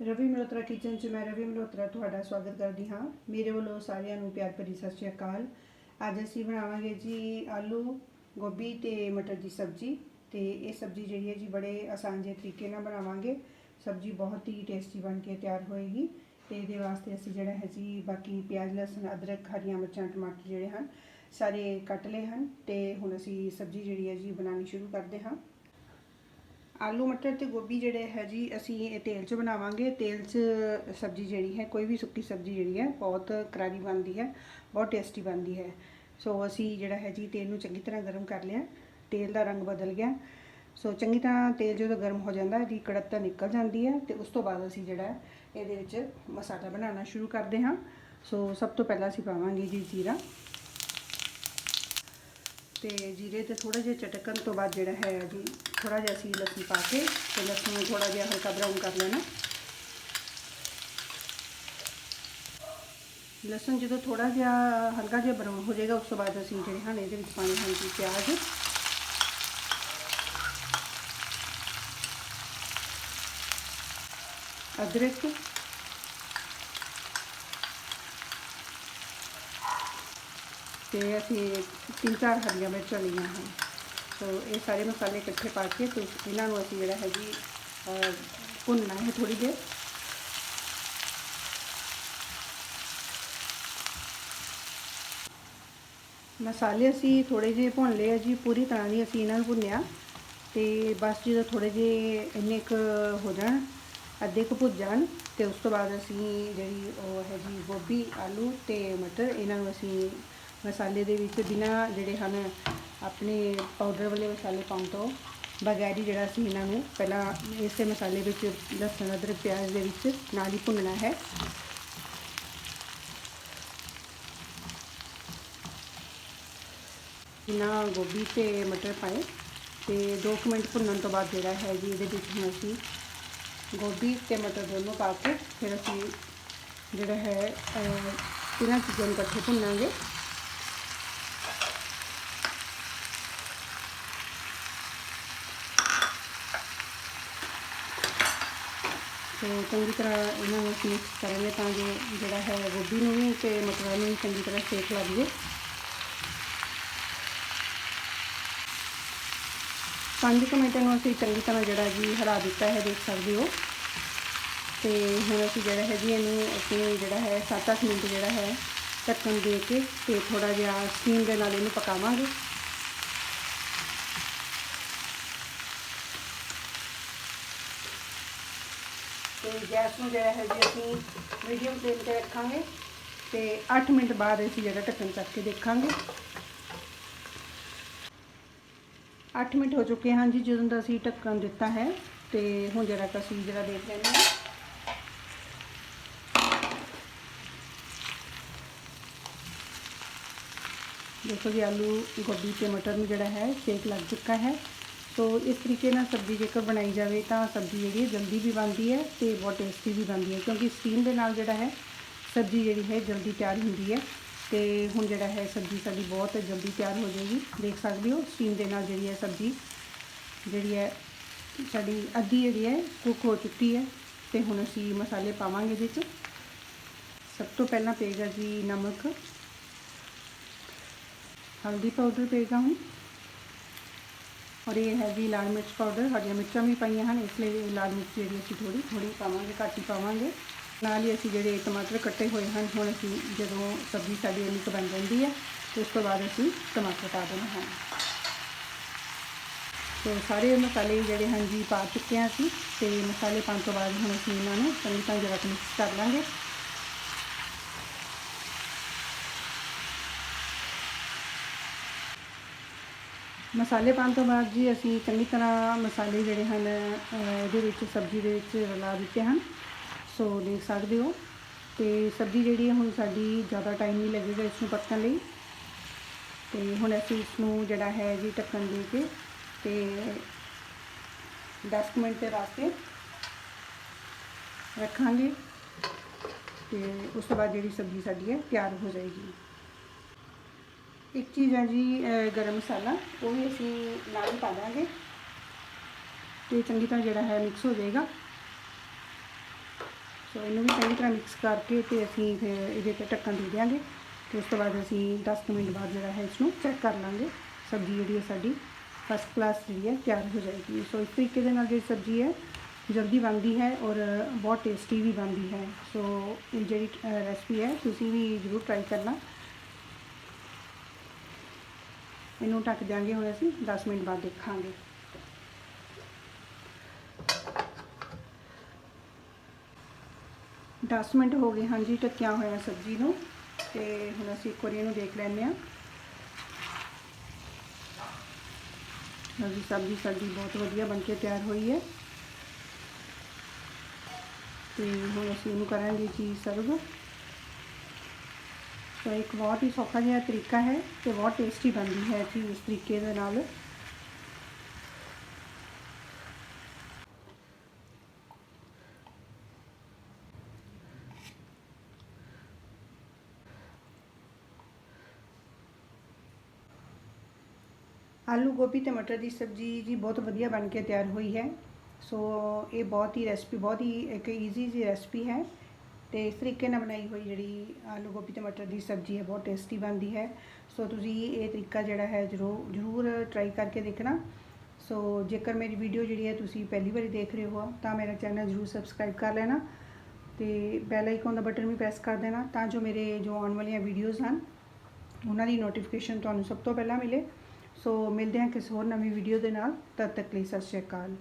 Ravi Malhotra kitchen 'ਚ ਮੈਂ ਰਵੀ ਮਲਹੋਤਰਾ ਤੁਹਾਡਾ ਸਵਾਗਤ ਕਰਦੀ ਹਾਂ। ਮੇਰੇ ਵੱਲੋਂ ਸਾਰਿਆਂ ਨੂੰ ਪਿਆਰ ਭਰੀ ਸਤਿ ਸ਼੍ਰੀ ਅਕਾਲ। ਅੱਜ ਅਸੀਂ ਬਣਾਵਾਂਗੇ ਜੀ ਆਲੂ, ਗੋਭੀ ਤੇ ਮਟਰ ਦੀ ਸਬਜ਼ੀ ਤੇ ਇਹ ਸਬਜ਼ੀ ਜਿਹੜੀ ਹੈ ਜੀ ਬੜੇ ਆਸਾਨ ਜਿਹੇ ਤਰੀਕੇ ਨਾਲ ਬਣਾਵਾਂਗੇ। ਸਬਜ਼ੀ ਬਹੁਤ ਹੀ ਟੇਸਟੀ ਬਣ ਕੇ ਤਿਆਰ ਹੋਏਗੀ ਤੇ ਇਹਦੇ ਵਾਸਤੇ ਅਸੀਂ ਜਿਹੜਾ ਹੈ ਜੀ ਬਾਕੀ ਪਿਆਜ਼, ਲਸਣ, ਅਦਰਕ, ਹਰੀਆਂ ਮਿਰਚਾਂ, ਟਮਾਟਰ ਜਿਹੜੇ ਹਨ, ਸਾਰੇ ਕੱਟ ਲਏ ਹਨ ਤੇ ਹੁਣ ਅਸੀਂ ਸਬਜ਼ੀ ਜਿਹੜੀ ਹੈ ਜੀ ਬਣਾਉਣੀ ਸ਼ੁਰੂ ਕਰਦੇ ਹਾਂ। ਆਲੂ ਮਟਰ ਤੇ ਗੋਭੀ ਜਿਹੜੇ ਹੈ ਜੀ, ਅਸੀਂ ਇਹ ਤੇਲ 'ਚ ਬਣਾਵਾਂਗੇ। ਤੇਲ 'ਚ ਸਬਜ਼ੀ ਜਿਹੜੀ ਹੈ, ਕੋਈ ਵੀ ਸੁੱਕੀ ਸਬਜ਼ੀ ਜਿਹੜੀ ਹੈ, ਬਹੁਤ ਕਰਾਰੀ ਬਣਦੀ ਹੈ, ਬਹੁਤ ਟੇਸਟੀ ਬਣਦੀ ਹੈ। ਸੋ ਅਸੀਂ ਜਿਹੜਾ ਹੈ ਜੀ, ਤੇਲ ਨੂੰ ਚੰਗੀ ਤਰ੍ਹਾਂ ਗਰਮ ਕਰ ਲਿਆ। ਤੇਲ ਦਾ ਰੰਗ ਬਦਲ ਗਿਆ। ਸੋ ਚੰਗੀ ਤਰ੍ਹਾਂ ਤੇਲ ਜਦੋਂ ਗਰਮ ਹੋ ਜਾਂਦਾ, ਇਹਦੀ ਤਾਂ ਨਿਕਲ ਜਾਂਦੀ ਹੈ ਤੇ ਉਸ ਤੋਂ ਬਾਅਦ ਅਸੀਂ ਜਿਹੜਾ ਇਹਦੇ ਵਿੱਚ ਮਸਾਲਾ ਬਣਾਉਣਾ ਸ਼ੁਰੂ ਕਰਦੇ ਹਾਂ। ਸੋ ਸਭ ਤੋਂ ਪਹਿਲਾਂ ਅਸੀਂ ਪਾਵਾਂਗੇ ਜੀ ਜੀਰਾ। ਤੇ ਜੀਰੇ ਤੇ ਥੋੜਾ ਜਿਹਾ ਚਟਕਣ ਤੋਂ ਬਾਅਦ ਜਿਹੜਾ ਹੈ ਜੀ ਥੋੜਾ ਜਿਹਾ ਅਸੀਂ ਲਸਣ ਪਾ ਕੇ ਤੇ ਲਸਣ ਨੂੰ ਥੋੜਾ ਜਿਹਾ ਹਲਕਾ ਬਰਾਊਨ ਕਰ ਲੈਣਾ। ਲਸਣ ਜਦੋਂ ਥੋੜਾ ਜਿਹਾ ਹਲਕਾ ਜਿਹਾ ਬਰਾਊਨ ਹੋ ਜਾਏਗਾ, ਉਸ ਤੋਂ ਬਾਅਦ ਅਸੀਂ ਜਿਹੜੇ ਹਨ ਇਹਦੇ ਵਿੱਚ ਪਾਣੀ ਹਨ ਜੀ ਪਿਆਜ਼। ਅਦਰਕ ਤੇ ਅਸੀਂ ਤਿੰਨ ਚਾਰ ਹਰੀਆਂ ਮਿਰਚਾਂ ਲਈਆਂ ਹਨ। ਸੋ ਇਹ ਸਾਰੇ ਮਸਾਲੇ ਇਕੱਠੇ ਪਾ ਕੇ ਤੇ ਇਹਨਾਂ ਨੂੰ ਅਸੀਂ ਜਿਹੜਾ ਹੈ ਜੀ ਭੁੰਨਣਾ ਹੈ ਥੋੜੀ ਦੇਰ। ਮਸਾਲੇ ਅਸੀਂ ਥੋੜੇ ਜਿਹੇ ਭੁੰਨ ਲਏ ਆ ਜੀ, ਪੂਰੀ ਤਰ੍ਹਾਂ ਨਹੀਂ ਅਸੀਂ ਇਹਨਾਂ ਨੂੰ ਭੁੰਨਿਆ। ਤੇ ਬਸ ਜਦੋਂ ਥੋੜੇ ਜਿਹੇ ਇੰਨੇ ਕੁ ਹੋ ਜਾਣ, ਅੱਧੇ ਕੁ ਭੁੱਜ ਜਾਣ, ਤੇ ਉਸ ਤੋਂ ਬਾਅਦ ਅਸੀਂ ਜਿਹੜੀ ਉਹ ਹੈ ਜੀ, ਗੋਭੀ, ਆਲੂ ਤੇ ਮਟਰ, ਇਹਨਾਂ ਨੂੰ ਅਸੀਂ ਮਸਾਲੇ ਦੇ ਵਿੱਚ ਬਿਨਾ ਜਿਹੜੇ ਹਨ ਆਪਣੇ ਪਾਊਡਰ ਵਾਲੇ ਮਸਾਲੇ ਪਾਉਣ ਤੋਂ ਬਗੈਰ ਹੀ ਜਿਹੜਾ ਅਸੀਂ ਇਹਨਾਂ ਨੂੰ ਪਹਿਲਾਂ ਇਸੇ ਮਸਾਲੇ ਵਿੱਚ ਲਸਣ ਅਦਰਕ ਪਿਆਜ਼ ਦੇ ਵਿੱਚ ਨਾਲ ਹੀ ਭੁੰਨਣਾ ਹੈ ਇਹਨਾਂ ਗੋਭੀ ਤੇ ਮਟਰ ਪਾਏ ਤੇ 2 ਮਿੰਟ ਭੁੰਨਣ ਤੋਂ ਬਾਅਦ ਜਿਹੜਾ ਹੈ ਜੀ ਇਹਦੇ ਵਿੱਚ ਹੁਣ ਅਸੀਂ ਗੋਭੀ ਤੇ ਮਟਰ ਦੋਨੋਂ ਪਾ ਕੇ ਫਿਰ ਅਸੀਂ ਜਿਹੜਾ ਹੈ ਅਹ, ਤਿੰਨਾਂ ਚੀਜ਼ਾਂ ਨੂੰ ਇਕੱਠੇ ਭੁੰਨਾਂਗੇ ਤੇ ਚੰਗੀ ਤਰ੍ਹਾਂ ਇਹਨਾਂ ਨੂੰ ਅਸੀਂ ਮਿਕਸ ਕਰਾਂਗੇ ਤਾਂ ਜੋ ਜਿਹੜਾ ਹੈ ਗੋਭੀ ਨੂੰ ਵੀ ਤੇ ਮਟਰਾਂ ਨੂੰ ਵੀ ਚੰਗੀ ਤਰ੍ਹਾਂ ਸੇਕ ਲੱਗ ਜੇ ਪੰਜ ਕੁ ਮਿੰਟ ਨੂੰ ਅਸੀਂ ਚੰਗੀ ਤਰ੍ਹਾਂ ਜਿਹੜਾ ਜੀ ਹਿਲਾ ਦਿੱਤਾ ਹੈ, ਦੇਖ ਸਕਦੇ ਹੋ। ਤੇ ਹੁਣ ਅਸੀਂ ਜਿਹੜਾ ਹੈ ਜੀ ਇਹਨੂੰ ਅਸੀਂ ਜਿਹੜਾ ਹੈ 7-8 ਮਿੰਟ ਜਿਹੜਾ ਹੈ ਢੱਕਣ ਦੇ ਕੇ ਤੇ ਥੋੜਾ ਜਿਹਾ ਸਟੀਮ ਦੇ ਨਾਲ ਇਹਨੂੰ ਪਕਾਵਾਂਗੇ। ਤੇ ਗੈਸ ਨੂੰ ਜਿਹੜਾ ਹੈ ਜੀ ਅਸੀਂ ਮੀਡੀਅਮ ਫਲੇਮ ਤੇ ਰੱਖਾਂਗੇ ਤੇ 8 ਮਿੰਟ ਬਾਅਦ ਅਸੀਂ ਜਿਹੜਾ ਢੱਕਣ ਚੱਕ ਕੇ ਦੇਖਾਂਗੇ। 8 ਮਿੰਟ ਹੋ ਚੁੱਕੇ ਹਨ ਜੀ ਜਦੋਂ ਦਾ ਅਸੀਂ ਢੱਕਣ ਦਿੱਤਾ ਹੈ ਤੇ ਹੁਣ ਜਿਹੜਾ ਅਸੀਂ ਜਿਹੜਾ ਦੇਖ ਲੈਂਦੇ ਹਾਂ। ਦੇਖੋ ਜੀ ਆਲੂ ਗੋਭੀ ਤੇ ਮਟਰ ਨੂੰ ਜਿਹੜਾ ਹੈ ਸੇਕ ਲੱਗ ਚੁੱਕਾ ਹੈ। ਸੋ ਇਸ ਤਰੀਕੇ ਨਾਲ ਸਬਜ਼ੀ ਜੇਕਰ ਬਣਾਈ ਜਾਵੇ ਤਾਂ ਸਬਜ਼ੀ ਜਿਹੜੀ ਹੈ ਜਲਦੀ ਵੀ ਬਣਦੀ ਹੈ ਤੇ ਬਹੁਤ ਟੇਸਟੀ ਵੀ ਬਣਦੀ ਹੈ, ਕਿਉਂਕਿ ਸਟੀਮ ਦੇ ਨਾਲ ਜਿਹੜਾ ਹੈ ਸਬਜ਼ੀ ਜਿਹੜੀ ਹੈ ਜਲਦੀ ਤਿਆਰ ਹੁੰਦੀ ਹੈ ਤੇ ਹੁਣ ਜਿਹੜਾ ਹੈ ਸਬਜ਼ੀ ਸਾਡੀ ਬਹੁਤ ਜਲਦੀ ਤਿਆਰ ਹੋ ਜਾਏਗੀ। ਦੇਖ ਸਕਦੇ ਹੋ ਸਟੀਮ ਦੇ ਨਾਲ ਜਿਹੜੀ ਹੈ ਸਬਜ਼ੀ ਜਿਹੜੀ ਹੈ ਸਾਡੀ ਅੱਧੀ ਜਿਹੜੀ ਹੈ ਕੁੱਕ ਹੋ ਚੁੱਕੀ ਹੈ ਤੇ ਹੁਣ ਅਸੀਂ ਮਸਾਲੇ ਪਾਵਾਂਗੇ ਇਹਦੇ ਵਿੱਚ ਸਭ ਤੋਂ ਪਹਿਲਾਂ ਪਏਗਾ ਜੀ ਨਮਕ। ਹਲਦੀ ਪਾਊਡਰ ਪਏਗਾ ਹੁਣ। ਔਰ ਇਹ ਹੈ ਜੀ ਲਾਲ ਮਿਰਚ ਪਾਊਡਰ ਹਰੀਆਂ ਮਿਰਚਾਂ ਵੀ ਪਾਈਆਂ ਹਨ, ਇਸ ਲਈ ਲਾਲ ਮਿਰਚ ਜਿਹੜੀ ਅਸੀਂ ਥੋੜੀ ਥੋੜੀ ਪਾਵਾਂਗੇ, ਘੱਟ ਹੀ ਪਾਵਾਂਗੇ। ਨਾਲ ਹੀ ਅਸੀਂ ਜਿਹੜੇ ਟਮਾਟਰ ਕੱਟੇ ਹੋਏ ਹਨ, ਹੁਣ ਅਸੀਂ ਜਦੋਂ ਸਬਜ਼ੀ ਸਾਡੀ ਇੰਨੀ ਕੁ ਬਣ ਜਾਂਦੀ ਹੈ, ਤੇ ਉਸ ਤੋਂ ਬਾਅਦ ਅਸੀਂ ਟਮਾਟਰ ਪਾ ਦੇਣਾ ਹੈ ਸੋ ਸਾਰੇ ਮਸਾਲੇ ਜਿਹੜੇ ਹਨ ਜੀ ਪਾ ਚੁੱਕੇ ਹਾਂ ਅਸੀਂ, ਤੇ ਮਸਾਲੇ ਪਾਉਣ ਤੋਂ ਬਾਅਦ ਹੁਣ ਅਸੀਂ ਇਹਨਾਂ ਨੂੰ ਚੰਗੀ ਤਰ੍ਹਾਂ ਜਰਾ ਮਿਕਸ ਕਰ ਲਾਂਗੇ। ਮਸਾਲੇ ਪਾਉਣ ਤੋਂ ਬਾਅਦ ਜੀ ਅਸੀਂ ਚੰਗੀ ਤਰ੍ਹਾਂ ਮਸਾਲੇ ਜਿਹੜੇ ਹਨ ਇਹਦੇ ਵਿੱਚ ਸਬਜ਼ੀ ਦੇ ਵਿੱਚ ਰਲਾ ਦਿੱਤੇ ਹਨ। ਸੋ ਦੇਖ ਸਕਦੇ ਹੋ। ਤੇ ਸਬਜ਼ੀ ਜਿਹੜੀ ਹੈ ਹੁਣ ਸਾਡੀ ਜ਼ਿਆਦਾ ਟਾਈਮ ਨਹੀਂ ਲੱਗੇਗਾ ਇਸ ਨੂੰ ਪੱਕਣ ਲਈ। ਤੇ ਹੁਣ ਅਸੀਂ ਇਸ ਨੂੰ ਜਿਹੜਾ ਹੈ ਜੀ ਢੱਕਣ ਦੇ ਕੇ ਤੇ 10 ਮਿੰਟ ਦੇ ਵਾਸਤੇ ਰੱਖਾਂਗੇ। ਤੇ ਉਸ ਤੋਂ ਬਾਅਦ ਜਿਹੜੀ ਸਬਜ਼ੀ ਸਾਡੀ ਹੈ, ਤਿਆਰ ਹੋ ਜਾਏਗੀ। ਇੱਕ ਚੀਜ਼ ਹੈ ਜੀ ਗਰਮ ਮਸਾਲਾ, ਉਹ ਵੀ ਅਸੀਂ ਨਾਲ ਹੀ ਪਾ ਦਾਂਗੇ। ਤੇ ਚੰਗੀ ਤਰ੍ਹਾਂ ਜਿਹੜਾ ਹੈ ਮਿਕਸ ਹੋ ਜਾਏਗਾ। ਸੋ ਇਹਨੂੰ ਵੀ ਚੰਗੀ ਤਰ੍ਹਾਂ ਮਿਕਸ ਕਰਕੇ ਤੇ ਅਸੀਂ ਫਿਰ ਇਹਦੇ ਤੇ ਢੱਕਣ ਦੇ ਦਿਆਂਗੇ। ਤੇ ਉਸ ਤੋਂ ਬਾਅਦ ਅਸੀਂ 10 ਮਿੰਟ ਬਾਅਦ ਜਿਹੜਾ ਹੈ ਇਸ ਨੂੰ ਚੈੱਕ ਕਰ ਲਾਂਗੇ। ਸਬਜ਼ੀ ਜਿਹੜੀ ਹੈ ਸਾਡੀ ਫਸਟ ਕਲਾਸ ਜਿਹੜੀ ਹੈ ਤਿਆਰ ਹੋ ਜਾਏਗੀ। ਸੋ ਇਸ ਤਰੀਕੇ ਦੇ ਨਾਲ ਜਿਹੜੀ ਸਬਜ਼ੀ ਹੈ ਜਲਦੀ ਬਣਦੀ ਹੈ ਔਰ ਬਹੁਤ ਟੇਸਟੀ ਵੀ ਬਣਦੀ ਹੈ। ਸੋ ਇਹ ਜਿਹੜੀ ਰੈਸਪੀ ਹੈ, ਤੁਸੀਂ ਵੀ ਜ਼ਰੂਰ ਟਰਾਈ ਕਰਨਾ। ਇਹਨੂੰ ਢੱਕ ਦਿਆਂਗੇ ਹੁਣ ਅਸੀਂ 10 ਮਿੰਟ ਬਾਅਦ ਦੇਖਾਂਗੇ। ਦਸ ਮਿੰਟ ਹੋ ਗਏ ਹਾਂਜੀ, ਢੱਕਿਆ ਹੋਇਆ ਸਬਜ਼ੀ ਨੂੰ, ਤੇ ਹੁਣ ਅਸੀਂ ਇੱਕ ਵਾਰੀ ਇਹਨੂੰ ਦੇਖ ਲੈਂਦੇ ਹਾਂ। ਹਾਂਜੀ ਜੀ, ਸਬਜ਼ੀ ਸਾਡੀ ਬਹੁਤ ਵਧੀਆ ਬਣ ਕੇ ਤਿਆਰ ਹੋਈ ਹੈ। ਤੇ ਹੁਣ ਅਸੀਂ ਇਹਨੂੰ ਕਰਾਂਗੇ ਜੀ ਸਰਵ। ਸੋ ਇੱਕ ਬਹੁਤ ਹੀ ਸੌਖਾ ਜਿਹਾ ਤਰੀਕਾ ਹੈ ਤੇ ਬਹੁਤ ਟੇਸਟੀ ਬਣਦੀ ਹੈ ਜੀ ਇਸ ਤਰੀਕੇ ਦੇ ਨਾਲ ਆਲੂ ਗੋਭੀ ਤੇ ਮਟਰ ਦੀ ਸਬਜ਼ੀ ਜੀ ਬਹੁਤ ਵਧੀਆ ਬਣ ਕੇ ਤਿਆਰ ਹੋਈ ਹੈ ਸੋ ਇਹ ਬਹੁਤ ਹੀ ਰੈਸਪੀ ਬਹੁਤ ਹੀ ਇੱਕ ਈਜ਼ੀ ਜੀ ਰੈਸਪੀ ਹੈ ਤੇ ਇਸ ਤਰੀਕੇ ਨਾਲ ਬਣਾਈ ਹੋਈ ਜਿਹੜੀ ਆਲੂ ਗੋਭੀ ਤੇ ਮਟਰ ਦੀ ਸਬਜ਼ੀ ਹੈ, ਬਹੁਤ ਟੇਸਟੀ ਬਣਦੀ ਹੈ। ਸੋ ਤੁਸੀਂ ਇਹ ਤਰੀਕਾ ਜਿਹੜਾ ਹੈ ਜ਼ਰੂਰ ਜ਼ਰੂਰ ਟਰਾਈ ਕਰਕੇ ਦੇਖਣਾ। ਸੋ ਜੇਕਰ ਮੇਰੀ ਵੀਡੀਓ ਜਿਹੜੀ ਹੈ ਤੁਸੀਂ ਪਹਿਲੀ ਵਾਰੀ ਦੇਖ ਰਹੇ ਹੋ, ਤਾਂ ਮੇਰਾ ਚੈਨਲ ਜ਼ਰੂਰ ਸਬਸਕ੍ਰਾਈਬ ਕਰ ਲੈਣਾ ਤੇ ਬੈਲ ਆਈਕਨ ਦਾ ਬਟਨ ਵੀ ਪ੍ਰੈਸ ਕਰ ਦੇਣਾ ਤਾਂ ਜੋ ਮੇਰੇ ਜੋ ਆਉਣ ਵਾਲੀਆਂ ਵੀਡੀਓਜ਼ ਹਨ, ਉਹਨਾਂ ਦੀ ਨੋਟੀਫਿਕੇਸ਼ਨ ਤੁਹਾਨੂੰ ਸਭ ਤੋਂ ਪਹਿਲਾਂ ਮਿਲੇ। ਸੋ ਮਿਲਦੇ ਹਾਂ ਕਿਸੇ ਹੋਰ ਨਵੀਂ ਵੀਡੀਓ ਦੇ ਨਾਲ, ਤਦ ਤੱਕ ਲਈ ਸਤਿ ਸ਼੍ਰੀ ਅਕਾਲ।